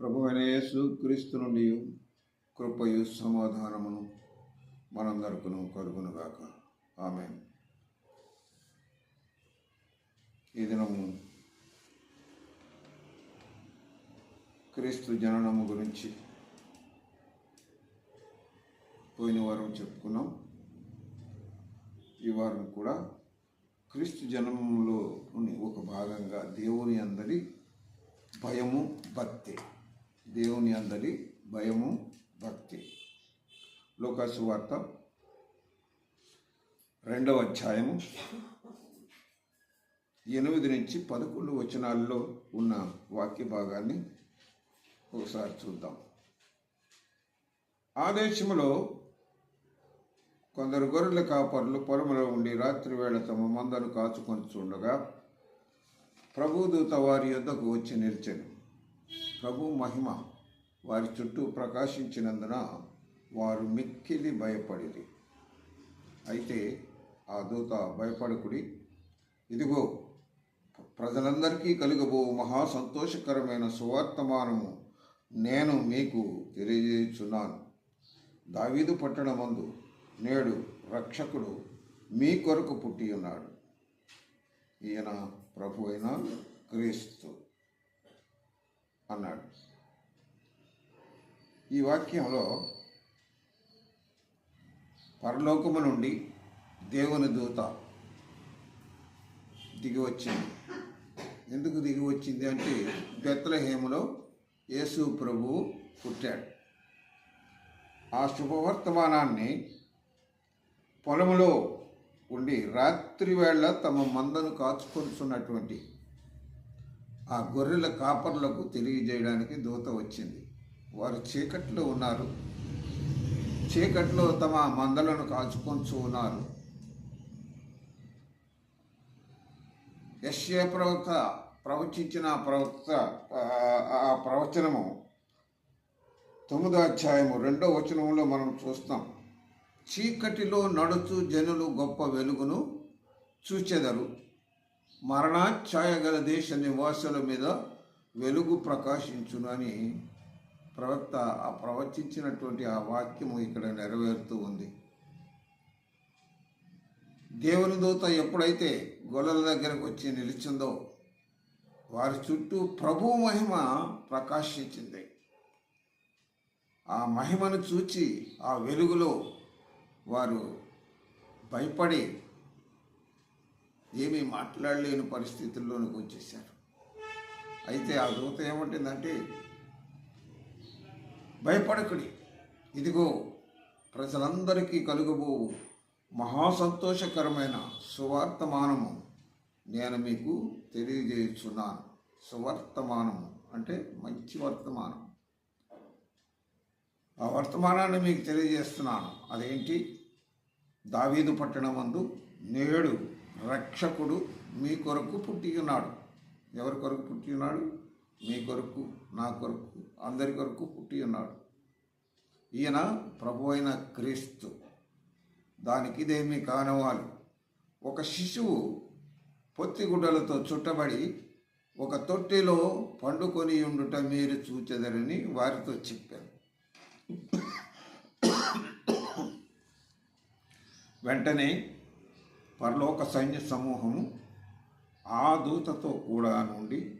ప్రభువైన యేసు క్రీస్తు నుండి కృపయు సమాధానమును మనందరకును కలుగునుగాక. ఆమె ఈ దినము క్రీస్తు జననము గురించి పోయిన వారం చెప్పుకున్నాం. ఈ వారం కూడా క్రీస్తు జన్మంలోని ఒక భాగంగా దేవుని అందరి భయము భక్తి దేవుని అందరి భయము భక్తి. లోకాసు వార్త రెండవ అధ్యాయము. ఎనిమిది నుంచి పదకొండు వచనాల్లో ఉన్న వాక్య భాగాన్ని ఒకసారి చూద్దాం. ఆ దేశంలో కొందరు గొర్రెల కాపర్లు పొలంలో ఉండి రాత్రి వేళ తమ మందను కాచుకొని చూడగా ప్రభుదూత వారి యొద్దకు వచ్చి నిలిచాను. ప్రభు మహిమ వారి చుట్టూ ప్రకాశించినందున వారు మిక్కిలి భయపడిరి. అయితే ఆ దూత భయపడకుడి ఇదిగో ప్రజలందరికీ కలుగబో మహా సంతోషకరమైన సువార్తమానము నేను మీకు తెలియజేస్తున్నాను దావీదు పట్టణమందు నేడు రక్షకుడు మీ కొరకు పుట్టి ఉన్నాడు. ఈయన ప్రభు అయిన క్రీస్తు. అన్నాడు. ఈ వాక్యంలో పరలోకము నుండి దేవుని దూత దిగి వచ్చింది. ఎందుకు దిగి వచ్చింది అంటే బెత్తలహేములో యేసు ప్రభువు పుట్టాడు. ఆ శుభవర్తమానాన్ని పొలములో ఉండి రాత్రి వేళ తమ మందను కాచుకొనుచున్నటువంటి ఆ గొర్రెల కాపర్లకు తెలియజేయడానికి దూత వచ్చింది. వారు చీకట్లో ఉన్నారు. చీకట్లో తమ మందలను కాచుకొంచు ఉన్నారు. యశ్య ప్రవక్త ప్రవచించిన ప్రవక్త ఆ- ఆ ప్రవచనము తొమ్మిదో అధ్యాయము రెండో వచనంలో మనం చూస్తాం. చీకటిలో నడుచు జనులు గొప్ప వెలుగును చూచెదరు. మరణాఛాయ గల దేశ నివాసుల మీద వెలుగు ప్రకాశించును అని ప్రవక్త ఆ ప్రవచించినటువంటి ఆ వాక్యము ఇక్కడ నెరవేరుతూ ఉంది. దేవుని దూత ఎప్పుడైతే గొల్లల దగ్గరకు వచ్చి నిలిచిందో వారి చుట్టూ ప్రభు మహిమ ప్రకాశించింది. ఆ మహిమను చూచి ఆ వెలుగులో వారు భయపడి ఏమీ మాట్లాడలేని పరిస్థితుల్లోనికి వచ్చేసారు అయితే ఆ దూత ఏమంటుందంటే భయపడకుడి. ఇదిగో ప్రజలందరికీ కలుగబో మహా సంతోషకరమైన సువార్తమానము. నేను మీకు తెలియజేస్తున్నాను సువర్తమానము అంటే మంచి వర్తమానం. ఆ వర్తమానాన్ని మీకు తెలియజేస్తున్నాను. అదేంటి? దావీదు పట్టణం నేడు రక్షకుడు మీ కొరకు పుట్టి ఉన్నాడు. ఎవరి కొరకు పుట్టి ఉన్నాడు? మీ కొరకు నా కొరకు అందరి కొరకు పుట్టి ఉన్నాడు. ఈయన ప్రభు అయిన క్రీస్తు. దానికి ఇదేమి కానవాలి ఒక శిశువు పొత్తిగుడ్డలతో చుట్టబడి ఒక తొట్టిలో పండుకొని ఉండుట మీరు చూచెదరని వారితో చెప్పారు వెంటనే పరలోక సైన్య సమూహము ఆ దూతతో కూడా నుండి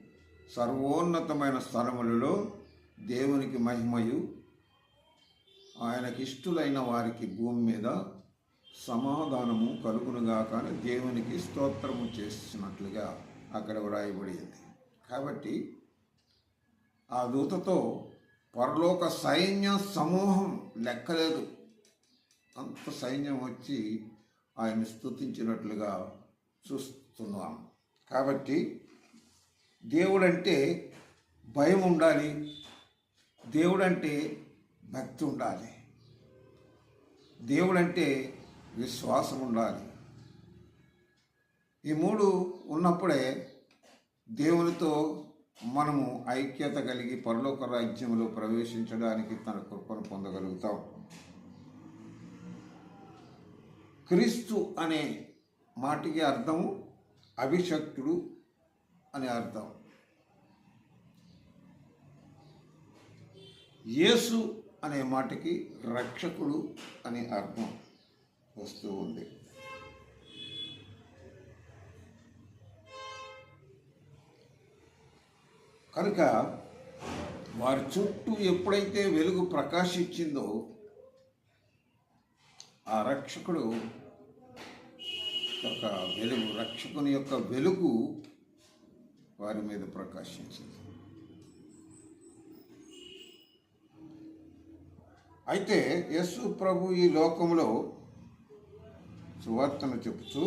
సర్వోన్నతమైన స్థలములలో దేవునికి మహిమయు ఆయనకి ఇష్టులైన వారికి భూమి మీద సమాధానము కలుగునుగా కానీ దేవునికి స్తోత్రము చేసినట్లుగా అక్కడ వ్రాయబడింది కాబట్టి ఆ దూతతో పరలోక సైన్య సమూహం లెక్కలేదు. అంత సైన్యం వచ్చి ఆయన స్తుతించినట్లుగా చూస్తున్నాం. కాబట్టి దేవుడంటే భయం ఉండాలి. దేవుడంటే భక్తి ఉండాలి. దేవుడంటే విశ్వాసం ఉండాలి. ఈ మూడు ఉన్నప్పుడే దేవునితో మనము ఐక్యత కలిగి పరలోక రాజ్యంలో ప్రవేశించడానికి తన కృపను పొందగలుగుతాం. క్రీస్తు అనే మాటికి అర్థము అభిషక్తుడు అనే అర్థం. యేసు అనే మాటకి రక్షకుడు అనే అర్థం వస్తూ ఉంది. కనుక వారి చుట్టూ ఎప్పుడైతే వెలుగు ప్రకాశించిందో ఆ రక్షకుడు యొక్క వెలుగు రక్షకుని యొక్క వెలుగు వారి మీద ప్రకాశించింది. అయితే యస్సు ప్రభు ఈ లోకంలో సువార్తను చెబుతూ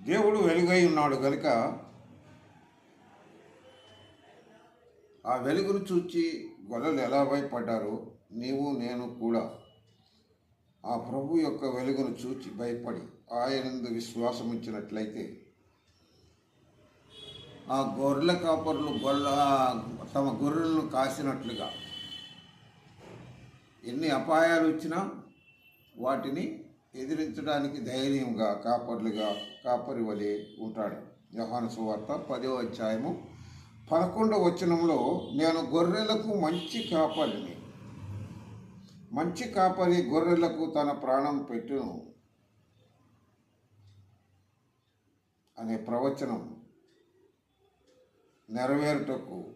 దేవుడు వెలుగై ఉన్నాడు కనుక ఆ వెలుగును చూచి గొడవలు ఎలా భయపడ్డారో నీవు నేను కూడా ఆ ప్రభు యొక్క వెలుగును చూచి భయపడి ఆయనందు విశ్వాసం ఇచ్చినట్లయితే ఆ గొర్రెల కాపరులు గొల్ల తమ గొర్రెలను కాసినట్లుగా ఎన్ని అపాయాలు వచ్చినా వాటిని ఎదిరించడానికి ధైర్యంగా కాపర్లుగా కాపరి వలె ఉంటాడు. వ్యవహాన సువార్త పదో అధ్యాయము పదకొండవ వచనంలో నేను గొర్రెలకు మంచి కాపరిని మంచి కాపరి గొర్రెలకు తన ప్రాణం పెట్టును అనే ప్రవచనం నెరవేరుటకు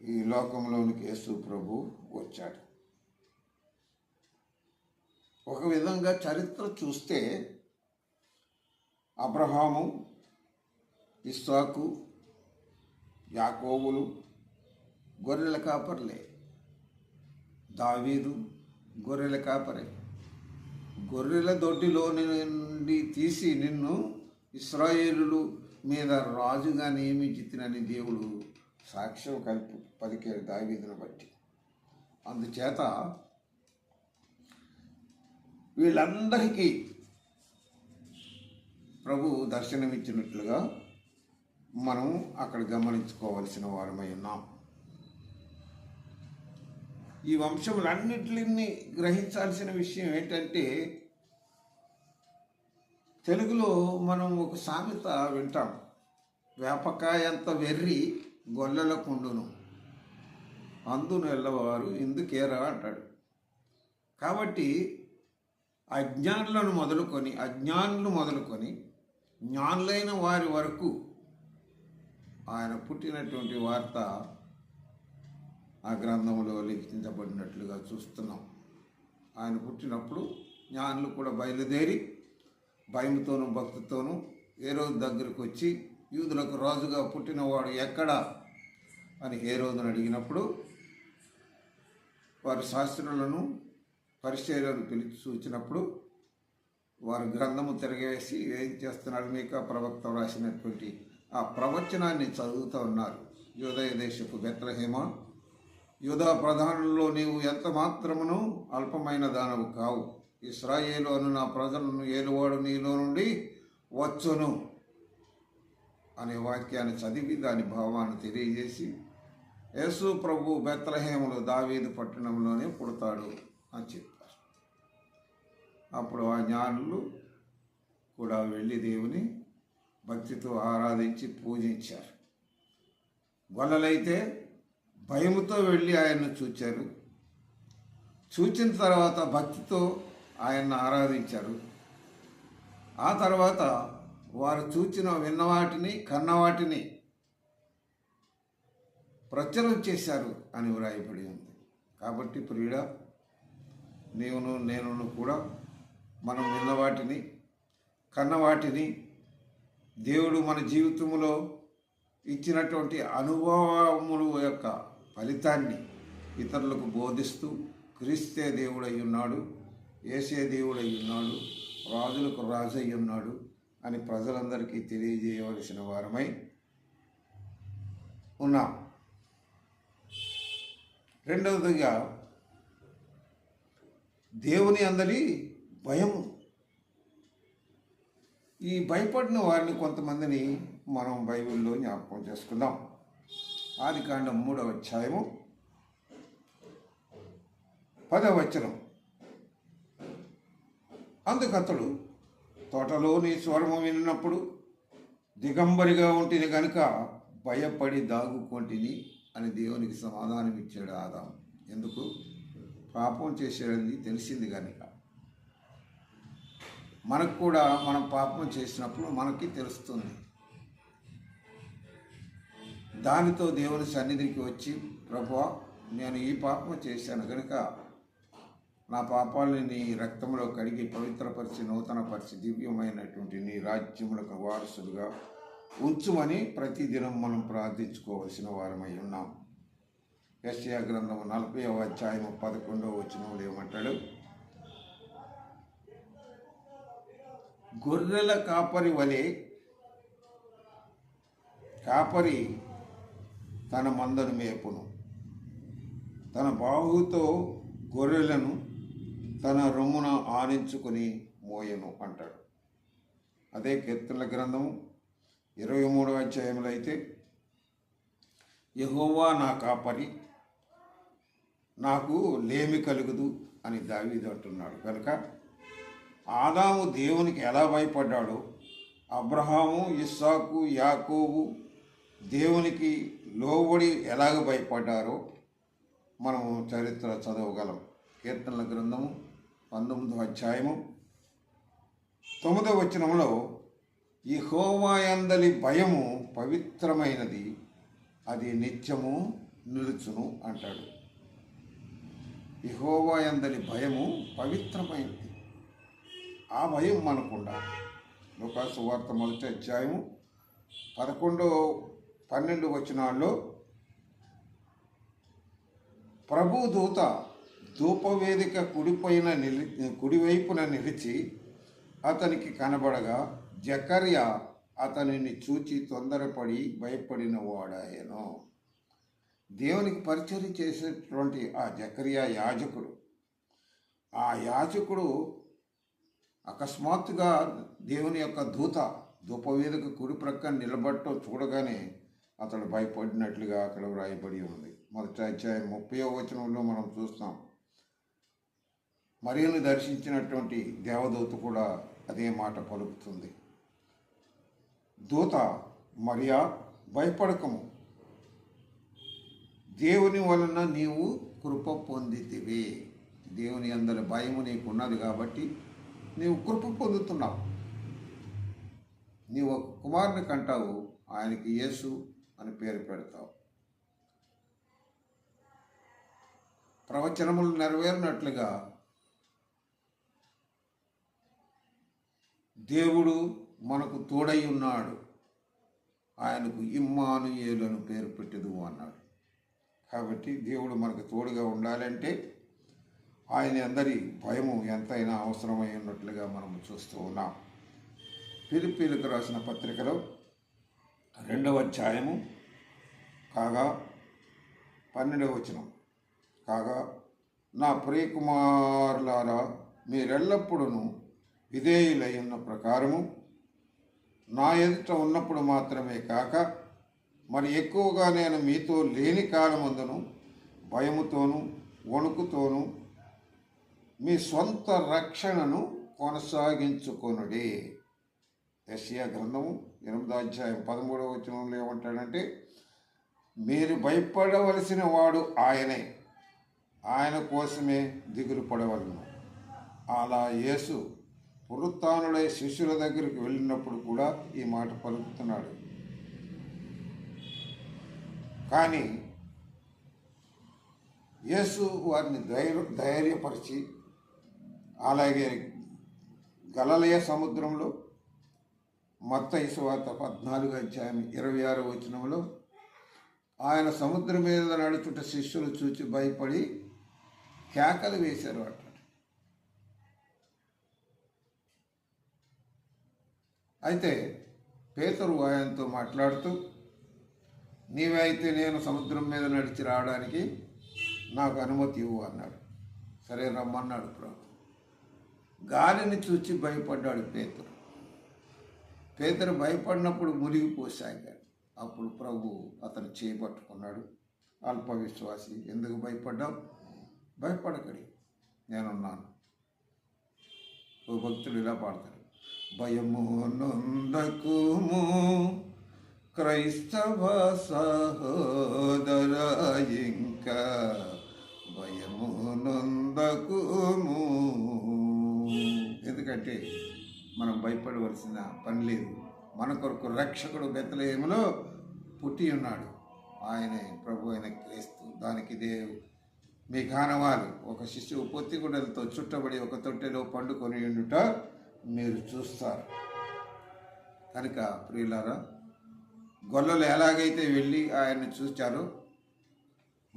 ఈ లోకంలోనికి యేసు ప్రభు వచ్చాడు. ఒక విధంగా చరిత్ర చూస్తే అబ్రహాము ఇస్సాకు యాకోబులు గొర్రెల కాపర్లే. దావీదు గొర్రెల కాపరే. గొర్రెల దొడ్డిలో నుండి తీసి నిన్ను ఇస్రాయేలులు మీద రాజుగా నియమించితినని దేవుడు సాక్ష్యం కలిపి పలికాడు దావీదును బట్టి. అందుచేత వీళ్ళందరికీ ప్రభు దర్శనమిచ్చినట్లుగా మనం అక్కడ గమనించుకోవలసిన వారమై ఉన్నాం. ఈ వంశములన్నిటిని గ్రహించాల్సిన విషయం ఏంటంటే తెలుగులో మనం ఒక సామెత వింటాం. వేపకాయంత వెర్రి గొల్లల కుండును. అందును వెళ్ళవారు ఇందుకేరా అంటాడు. కాబట్టి అజ్ఞానులను మొదలుకొని అజ్ఞానులు మొదలుకొని జ్ఞానులైన వారి వరకు ఆయన పుట్టినటువంటి వార్త ఆ గ్రంథంలో లిఖించబడినట్లుగా చూస్తున్నాం. ఆయన పుట్టినప్పుడు జ్ఞానులు కూడా బయలుదేరి భయంతోనూ భక్తితోనూ ఏ రోజు దగ్గరకు వచ్చి యూదులకు రాజుగా పుట్టినవాడు ఎక్కడా? అని ఏ రోజును అడిగినప్పుడు వారి శాస్త్రులను పరిచర్యలను పిలిచి సూచినప్పుడు వారు గ్రంథము తిరగవేసి ఏం చేస్తున్నాడు మీక ప్రవక్త రాసినటువంటి ఆ ప్రవచనాన్ని చదువుతూ ఉన్నారు. యోదయ దేశపు బెత్రహేమ యుధ ప్రధానుల్లో నీవు ఎంత మాత్రమును అల్పమైన దానవు కావు. ఇస్రాయేలు అను నా ప్రజలను ఏలువాడు నీలో నుండి వచ్చును అనే వాక్యాన్ని చదివి దాని భావాన్ని తెలియజేసి యేసు ప్రభు బెత్రహేములు దావీదు పట్టణంలోనే పుడతాడు అని చెప్పారు. అప్పుడు ఆ జ్ఞానులు కూడా వెళ్ళి దేవుని భక్తితో ఆరాధించి పూజించారు. గొల్లలైతే భయముతో వెళ్ళి ఆయన్ను చూచారు చూచిన తర్వాత భక్తితో ఆయన్ని ఆరాధించారు. ఆ తర్వాత వారు చూచిన విన్నవాటిని కన్నవాటిని ప్రచురం చేశారు అని వ్రాయబడి ఉంది. కాబట్టి ప్రియుడ నీవును నేనును కూడా మనం విన్నవాటిని కన్నవాటిని దేవుడు మన జీవితంలో ఇచ్చినటువంటి అనుభవముల యొక్క ఫలితాన్ని ఇతరులకు బోధిస్తూ క్రీస్తే దేవుడై ఉన్నాడు ఏసే దేవుడై ఉన్నాడు రాజులకు రాజు అయి ఉన్నాడు అని ప్రజలందరికీ తెలియజేయవలసిన వారమై ఉన్నాం. రెండవదిగా దేవుని అందరి భయము. ఈ భయపడిన వారిని కొంతమందిని మనం బైబిల్లో జ్ఞాపకం చేసుకుందాం. ఆదికాండం మూడవ అధ్యాయము. పదవచనం అందుకతడు తోటలోని స్వరము విన్నప్పుడు దిగంబరిగా ఉంటుంది కనుక భయపడి దాగుకొంటిని అని దేవునికి సమాధానం ఇచ్చాడు ఆదాం ఎందుకు? పాపం చేశాడని తెలిసింది కనుక మనకు కూడా మనం పాపం చేసినప్పుడు మనకి తెలుస్తుంది. దానితో దేవుని సన్నిధికి వచ్చి ప్రభా నేను ఈ పాపం చేశాను కనుక నా పాపాలని నీ రక్తంలో కడిగి పవిత్రపరిచి నూతనపరిచి దివ్యమైనటువంటి నీ రాజ్యములకు వారసులుగా ఉంచుమని ప్రతిదినం మనం ప్రార్థించుకోవలసిన వారమై ఉన్నాం. యశ్యా గ్రంథం నలభై అధ్యాయము పదకొండవ వచనంలో ఏమంటాడు? గొర్రెల కాపరి వలె కాపరి తన మందను మేపును. తన బాహుతో గొర్రెలను తన రొమ్మున ఆనించుకొని మోయను అంటాడు. అదే కీర్తనల గ్రంథము ఇరవై మూడవ అధ్యాయంలో అయితే యహోవా నా కాపరి నాకు లేమి కలుగుదు అని దావీదు అంటున్నాడు. కనుక ఆదాము దేవునికి ఎలా భయపడ్డాడో అబ్రహాము ఇస్సాకు యాకోబు దేవునికి లోబడి ఎలాగ భయపడ్డారో మనము చరిత్ర చదవగలం. కీర్తనల గ్రంథము పంతొమ్మిదవ అధ్యాయము. తొమ్మిదవ వచనంలో ఈ హోమాయందలి భయము పవిత్రమైనది అది నిత్యము నిలుచును అంటాడు. ఈ హోమాయందలి భయము పవిత్రమైనది. ఆ భయం మనకుండా లోకాసు వార్త మొదటి అధ్యాయము పదకొండో పన్నెండు వచనాల్లో ప్రభు దూత ధూపవేదిక కుడిపైన నిలి కుడివైపున నిలిచి అతనికి కనబడగా జకర్య అతనిని చూచి తొందరపడి భయపడిన వాడాయను. దేవునికి పరిచయం చేసేటువంటి ఆ జకర్య యాజకుడు. ఆ యాజకుడు అకస్మాత్తుగా దేవుని యొక్క దూత ధూపవేదిక కుడి ప్రక్కన నిలబడటం చూడగానే అతడు భయపడినట్లుగా అక్కడ వ్రాయబడి ఉంది. మొదటి అధ్యాయం ముప్పై వచనంలో మనం చూస్తాం. మరియును దర్శించినటువంటి దేవదూత కూడా అదే మాట పలుకుతుంది. దూత మరియా భయపడకము. దేవుని వలన నీవు కృప పొందితివి. దేవుని అందరి భయము నీకు ఉన్నది కాబట్టి నీవు కృప పొందుతున్నావు. నీవు ఒక కుమారుని కంటావు. ఆయనకి యేసు అని పేరు పెడతావు. ప్రవచనములు నెరవేరినట్లుగా దేవుడు మనకు తోడై ఉన్నాడు. ఆయనకు ఇమ్మానుయేలను పేరు పెట్టదు అన్నాడు. కాబట్టి దేవుడు మనకు తోడుగా ఉండాలంటే ఆయన అందరి భయము ఎంతైనా అవసరమై ఉన్నట్లుగా మనం చూస్తూ ఉన్నాం. పిలిపిలకు రాసిన పత్రికలో రెండవ అధ్యాయము కాగా పన్నెండవ వచనం. కాగా నా ప్రియకుమారులారా మీరెల్లప్పుడూ విధేయులై ఉన్న ప్రకారము నా ఎదుట ఉన్నప్పుడు మాత్రమే కాక మరి ఎక్కువగా నేను మీతో లేని కాలమందును భయముతోనూ వణుకుతోనూ మీ సొంత రక్షణను కొనసాగించుకొనుడి. యెషయా గ్రంథము ఎనిమిదో అధ్యాయం పదమూడవ వచనంలో ఏమంటాడంటే మీరు భయపడవలసిన వాడు ఆయనే. ఆయన కోసమే దిగులు పడవలను. అలా యేసు పునరుత్నుడై శిష్యుల దగ్గరికి వెళ్ళినప్పుడు కూడా ఈ మాట పలుకుతున్నాడు. కానీ యేసు వారిని ధైర్య ధైర్యపరిచి అలాగే గలలయ సముద్రంలో మత్త ఇసువార్త పద్నాలుగు అధ్యాయం ఇరవై ఆరు వచనంలో ఆయన సముద్రం మీద నడుచుట శిష్యులు చూచి భయపడి కేకలు వేశారు అట. అయితే పేతురు ఆయనతో మాట్లాడుతూ నీవైతే నేను సముద్రం మీద నడిచి రావడానికి నాకు అనుమతి ఇవ్వు అన్నాడు. సరే రమ్మన్నాడు ప్రభు. గాలిని చూచి భయపడ్డాడు పేతురు. పేదరు భయపడినప్పుడు మునిగిపోసాగాడు అప్పుడు ప్రభు అతను చేపట్టుకున్నాడు. అల్ప విశ్వాసి ఎందుకు భయపడ్డావు? భయపడకడి. నేనున్నాను. ఓ భక్తుడు ఇలా పాడతాడు. భయము నొందకుము క్రైస్తవ సహోదర ఇంకా భయము నొందకుము. ఎందుకంటే మనం భయపడవలసిన పని లేదు. మన కొరకు రక్షకుడు బెత్తలేములో పుట్టి ఉన్నాడు. ఆయనే ప్రభు అయిన క్రీస్తు. దానికి దేవు మీ కానవాలు ఒక శిశువు పొత్తిగుడలతో చుట్టబడి ఒక తొట్టెలో పండుకొని ఉండుట మీరు చూస్తారు. కనుక ప్రియులారా గొల్లలు ఎలాగైతే వెళ్ళి ఆయన్ని చూచారో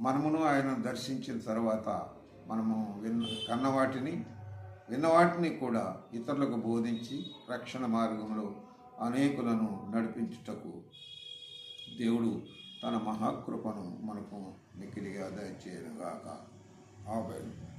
మనమును ఆయనను దర్శించిన తర్వాత మనము విన్న కన్న విన్నవాటిని కూడా ఇతరులకు బోధించి రక్షణ మార్గంలో అనేకులను నడిపించుటకు దేవుడు తన మహాకృపను మనకు మిక్కిలిగా దయచేయనుగాక. ఆమెన్.